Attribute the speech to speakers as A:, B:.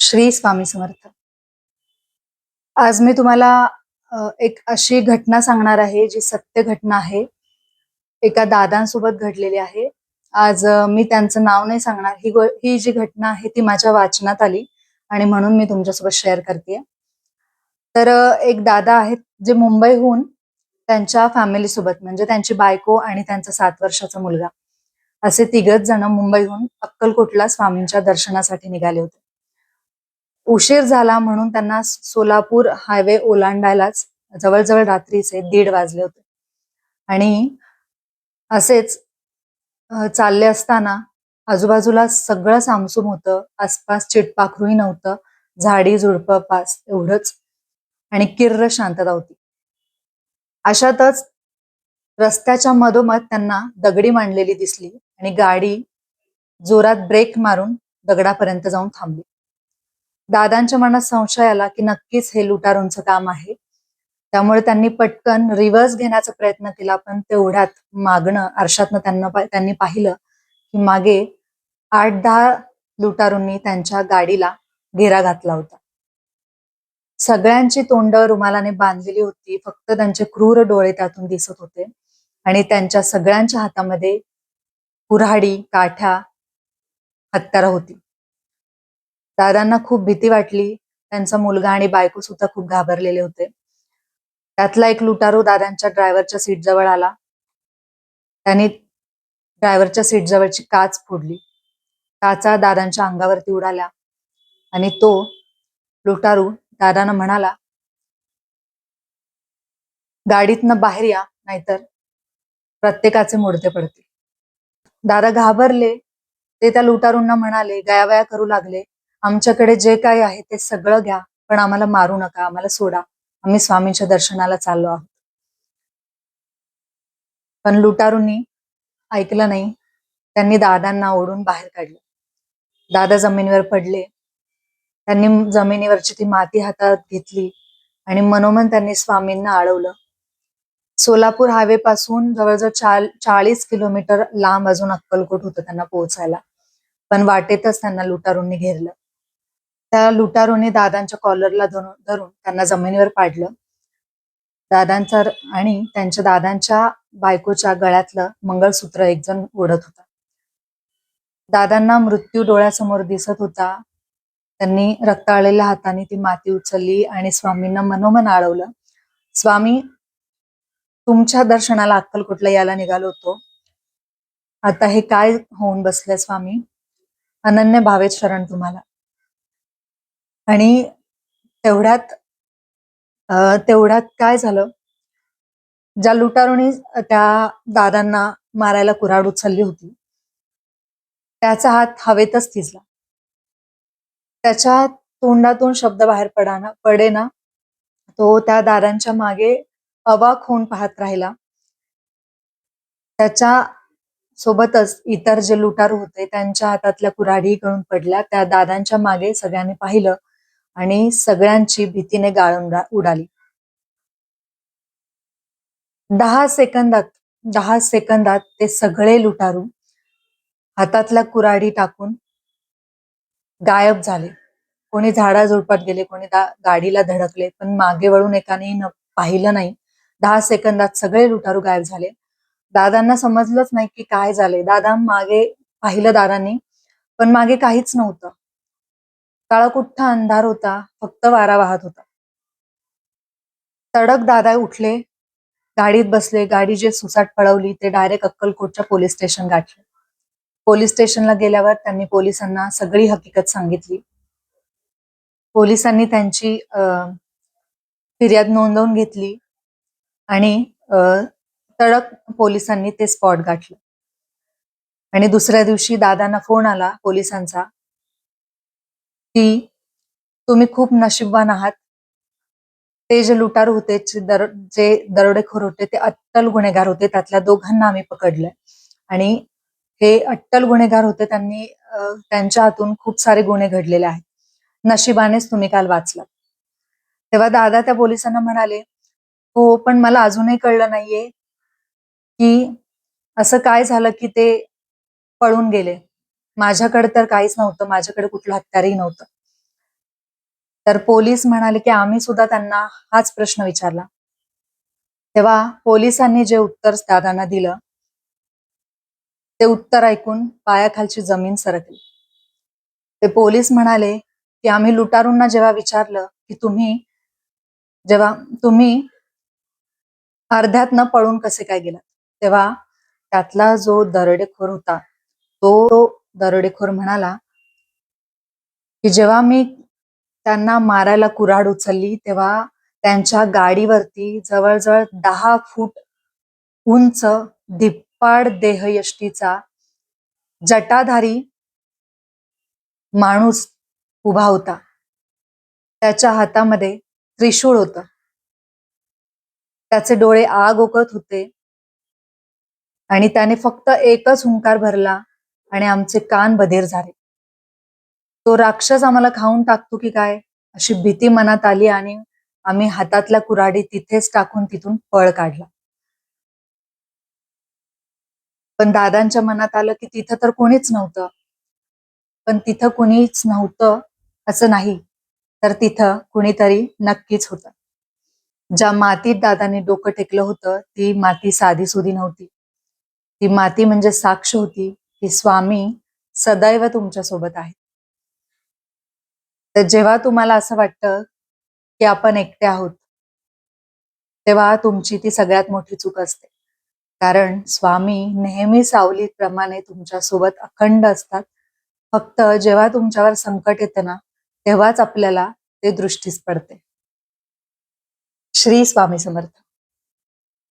A: श्री स्वामी समर्थ. आज मी तुम्हाला एक अशी घटना सांगणार आहे जी सत्य घटना आहे. एका दादांसोबत घडलेली आहे. आज मी त्यांचं नाव नाही सांगणार. ही ही जी घटना आहे ती माझ्या वाचनात आली आणि म्हणून मी तुमच्यासोबत शेअर करते तर एक दादा आहेत जे मुंबईहून त्यांच्या फॅमिलीसोबत म्हणजे त्यांची बायको आणि त्यांचा सात वर्षाचा मुलगा. असे तिघच जण मुंबईहून अक्कलकोटला स्वामींच्या दर्शनासाठी निघाले होते. उशीर झाला म्हणून त्यांना सोलापूर हायवे ओलांडायलाच जवळजवळ रात्रीचे दीड वाजले होते. आणि असेच चालले असताना आजूबाजूला सगळं सामसूम होतं आसपास चिटपाखरूही नव्हतं झाडी झुडप पास एवढंच. आणि किर्र शांतता होती. अशातच रस्त्याच्या मधोमध त्यांना दगडी मांडलेली दिसली आणि गाडी जोरात ब्रेक मारून दगडापर्यंत जाऊन थांबली. दादांच्या मनात संशय आला की नक्कीच हे लुटारूंचं काम आहे. त्यामुळे त्यांनी पटकन रिव्हर्स घेण्याचा प्रयत्न केला पण तेवढ्यात मागणं आरशातनं त्यांना त्यांनी पाहिलं की मागे आठ दहा लुटारूंनी त्यांच्या गाडीला घेरा घातला होता. सगळ्यांची तोंड रुमालाने बांधलेली होती फक्त त्यांचे क्रूर डोळे त्यातून दिसत होते. आणि त्यांच्या सगळ्यांच्या हातामध्ये कुऱ्हाडी काठ्या हत्यारं होती. दादांना खूप भीती वाटली. त्यांचा मुलगा आणि बायको सुद्धा खूप घाबरलेले होते. त्यातला एक लुटारू दादांच्या ड्रायव्हरच्या सीट जवळ आला. त्यांनी ड्रायव्हरच्या सीट जवळची काच फोडली. काचा दादांच्या अंगावरती उडाल्या आणि तो लुटारू दादांना म्हणाला गाडीतनं बाहेर या नाहीतर प्रत्येकाचे मोडते पडतील. दादा घाबरले. ते त्या लुटारूंना म्हणाले गयावया करू लागले. आमच्याकडे जे काही आहे ते सगळं घ्या पण आम्हाला मारू नका आम्हाला सोडा. आम्ही स्वामींच्या दर्शनाला चाललो आहोत. पण लुटारूंनी ऐकलं नाही. त्यांनी दादांना ओढून बाहेर काढले. दादा जमिनीवर पडले. त्यांनी जमिनीवरची ती माती हातात घेतली आणि मनोमन त्यांनी स्वामींना अडवलं सोलापूर हायवे पासून जवळजवळ चाल चाळीस किलोमीटर लांब अजून अक्कलकोट होतं त्यांना पोहोचायला. पण वाटेतच त्यांना लुटारूंनी घेरलं. त्या लुटारूने दादांच्या कॉलरला धरून धरून त्यांना जमिनीवर पाडलं. दादांचा आणि त्यांच्या दादांच्या बायकोच्या गळ्यातलं मंगळसूत्र एक जण ओढत होता. दादांना मृत्यू डोळ्यासमोर दिसत होता. त्यांनी रक्ताळलेल्या हाताने ती माती उचलली आणि स्वामींना मनोमन आळवलं. स्वामी तुमच्या दर्शनाला अक्कलकोटला यायला निघालो होतो. आता हे काय होऊन बसले स्वामी? अनन्य भावेत शरण तुम्हाला. आणि तेवढ्यात तेवढ्यात काय झालं? ज्या लुटारूनी त्या दादांना मारायला कुऱ्हाड उचलली होती त्याचा हात हवेतच थिजला. त्याच्या तोंडातून शब्द बाहेर पडाना पडेना तो त्या दादांच्या मागे अवाक होऊन पाहत राहिला. त्याच्या सोबतच इतर जे लुटारू होते त्यांच्या हातातल्या कुऱ्हाडी गळून पडल्या. त्या दादांच्या मागे सगळ्यांनी पाहिलं आणि सगळ्यांची भीतीने गाळून उडाली. दहा सेकंदात दहा सेकंदात ते सगळे लुटारू हातातल्या कुऱ्हाडी टाकून गायब झाले. कोणी झाडाझुडपात गेले कोणी दा- गाडीला धडकले पण मागे वळून एकाने न पाहिलं नाही. दहा सेकंदात सगळे लुटारू गायब झाले. दादांना समजलंच नाही की काय झाले. दादा मागे पाहिलं दादांनी पण मागे काहीच नव्हतं. काळाकुठ्ठा अंधार होता फक्त वारा वाहत होता. तडक दादा उठले गाडीत बसले गाडी जे सुसाट पळवली ते डायरेक्ट अक्कलकोटच्या पोलीस स्टेशन गाठले. पोलीस स्टेशनला गेल्यावर त्यांनी पोलिसांना सगळी हकीकत सांगितली. पोलिसांनी त्यांची अं, फिर्याद नोंदवून घेतली आणि अं, तडक पोलिसांनी ते स्पॉट गाठलं. आणि दुसऱ्या दिवशी दादांना फोन आला पोलिसांचा की तुम्ही खूप नशीबवान आहात. ते जे लुटार होते जे दर जे दरोडेखोर होते ते अट्टल गुन्हेगार होते. त्यातल्या दोघांना आम्ही पकडलंय. आणि हे अट्टल गुन्हेगार होते त्यांनी त्यांच्या हातून खूप सारे गुन्हे घडलेले आहेत. नशिबानेच तुम्ही काल वाचलात. तेव्हा दादा त्या पोलिसांना म्हणाले हो पण मला अजूनही कळलं नाहीये की असं काय झालं की ते पळून गेले. माझ्याकडे तर काहीच नव्हतं माझ्याकडे कुठलं हत्यारही नव्हतं. तर पोलीस म्हणाले की आम्ही सुद्धा त्यांना हाच प्रश्न विचारला. तेव्हा पोलिसांनी जे उत्तर दादांना दिलं ते उत्तर ऐकून पायाखालची जमीन सरकली. ते पोलीस म्हणाले की आम्ही लुटारूंना जेव्हा विचारलं की तुम्ही जेव्हा तुम्ही अर्ध्यातनं पळून कसे काय गेलात तेव्हा त्यातला जो दरडेखोर होता तो दरोडेखोर म्हणाला की जेव्हा मी त्यांना मारायला कुऱ्हाड उचलली तेव्हा त्यांच्या गाडीवरती जवळजवळ दहा फूट उंच धिप्पाड देहयष्टीचा जटाधारी माणूस उभा होता. त्याच्या हातामध्ये त्रिशूळ होत. त्याचे डोळे आग ओकत होते आणि त्याने फक्त एकच हुंकार भरला आणि आमचे कान बधीर झाले. तो राक्षस आम्हाला खाऊन टाकतो की काय? अशी भीती मनात आली आणि आम्ही हातातल्या कुऱ्हाडी तिथेच टाकून तिथून पळ काढला. पण दादांच्या मनात आलं की तिथं तर कोणीच नव्हतं. पण तिथं कुणीच नव्हतं असं नाही तर तिथं कुणीतरी नक्कीच होतं. ज्या मातीत दादाने डोकं टेकलं होतं ती माती साधी सुधी नव्हती. ती माती म्हणजे साक्ष होती. की स्वामी सदैव तुमच्यासोबत आहेत. तर जेव्हा तुम्हाला असं वाटतं की आपण एकटे आहोत तेव्हा तुमची ती सगळ्यात मोठी चूक असते. कारण स्वामी नेहमी सावलीप्रमाणे तुमच्यासोबत अखंड असतात. फक्त जेव्हा तुमच्यावर संकट येतं ना तेव्हाच आपल्याला ते दृष्टीस पडते. श्री स्वामी समर्थ.